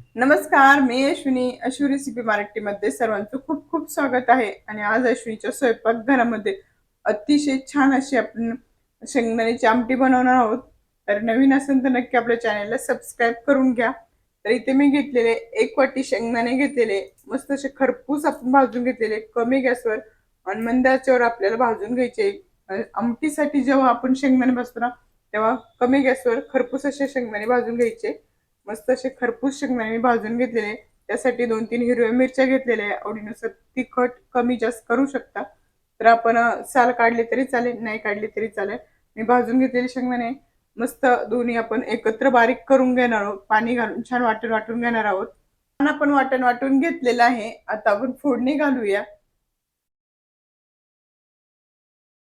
नमस्कार मी अश्विनी अश्वी रेसिपी मराठीमध्ये सर्वांचं खूप खूप स्वागत आहे. आणि आज अश्विनीच्या स्वयंपाकघरामध्ये अतिशय छान अशी आपण शेंगदाण्याची आमटी बनवणार आहोत. तर नवीन असेल तर नक्की आपल्या चॅनलला सबस्क्राईब करून घ्या. तर इथे मी घेतलेले एक वाटी शेंगदाणे घेतलेले मस्त असे खरपूस आपण भाजून घेतलेले कमी गॅसवर आणि मंद आचेवर आपल्याला भाजून घ्यायचे. आमटीसाठी जेव्हा आपण शेंगदाणे भाजतो ना तेव्हा कमी गॅसवर खरपूस असे शेंगदाणे भाजून घ्यायचे. मस्त असे खरपूस शेंगदाणे भाजून घेतलेले. त्यासाठी दोन तीन हिरव्या मिरच्या घेतलेल्या आहे. आवडीनुसार तिखट कमी जास्त करू शकता. तर आपण साल काढले तरी चालेल नाही काढले तरी चालेल. मी भाजून घेतलेले शेंगदाणे. मस्त दोन्ही आपण एकत्र बारीक करून घेणार आहोत. पाणी घालून छान वाटण वाटून घेणार आहोत. छान आपण वाटण वाटून घेतलेलं आहे. आता आपण फोडणी घालूया.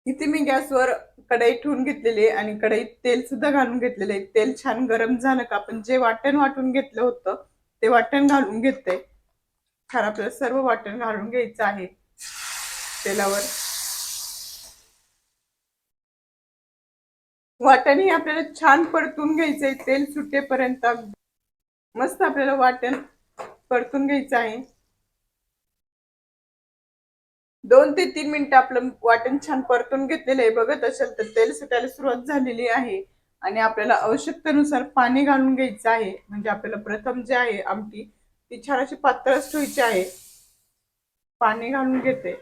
इथे मी गॅसवर कढई ठेवून घेतलेली आहे आणि कढईत तेल सुद्धा घालून घेतलेले आहे. तेल छान गरम झालं का आपण जे वाटण वाटून घेतलं होतं ते वाटण घालून घेते. छान आपल्याला सर्व वाटण घालून घ्यायचं आहे. तेलावर. वाटण हे आपल्याला छान परतून घ्यायचंय. तेल सुटेपर्यंत मस्त आपल्याला वाटण परतून घ्यायचं आहे. दोन ते तीन मिनिटं आपलं वाटण छान परतून घेतलेलं आहे. बघत असेल तर तेल सुटायला सुरुवात झालेली आहे. आणि आपल्याला आवश्यकतेनुसार पाणी घालून घ्यायचं आहे. म्हणजे आपल्याला प्रथम जे आहे आमटी ती छान अशी पातळच ठेवायची आहे. पाणी घालून घेते.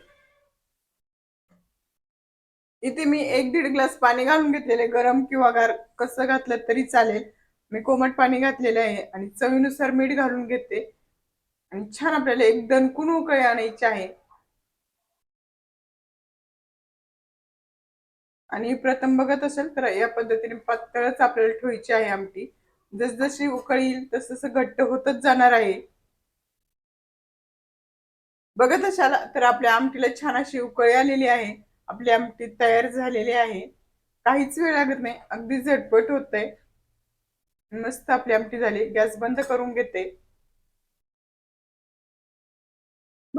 इथे मी एक दीड ग्लास पाणी घालून घेतलेले गरम किंवा गार कसं घातलं तरी चालेल. मी कोमट पाणी घातलेलं आहे आणि चवीनुसार मीठ घालून घेते. आणि छान आपल्याला एक दणकून उकळी आणायची आहे. आणि प्रथम बघत असेल तर या पद्धतीने पातळच आपल्याला ठेवायची आहे आमटी. जसजशी उकळ येईल तस तसं घट्ट होतच जाणार आहे. बघत असाल तर आपल्या आमटीला छान अशी उकळी आलेली आहे. आपली आमटी तयार झालेली आहे. काहीच वेळ लागत नाही. अगदी झटपट होत मस्त आपली आमटी झाली. गॅस बंद करून घेते.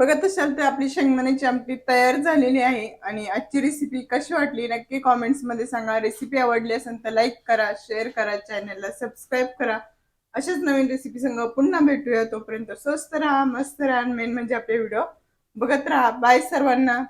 बघत असाल तर आपली शेंगदाण्याची आमटी तयार झालेली आहे. आणि आजची रेसिपी कशी वाटली? नक्की कॉमेंट्समध्ये सांगा. रेसिपी आवडली असेल तर लाईक करा शेअर करा चॅनलला सबस्क्राईब करा. अशाच नवीन रेसिपी संग पुन्हा भेटूया. तोपर्यंत स्वस्त राहा मस्त राहा मेन म्हणजे आपले व्हिडिओ बघत राहा. बाय सर्वांना.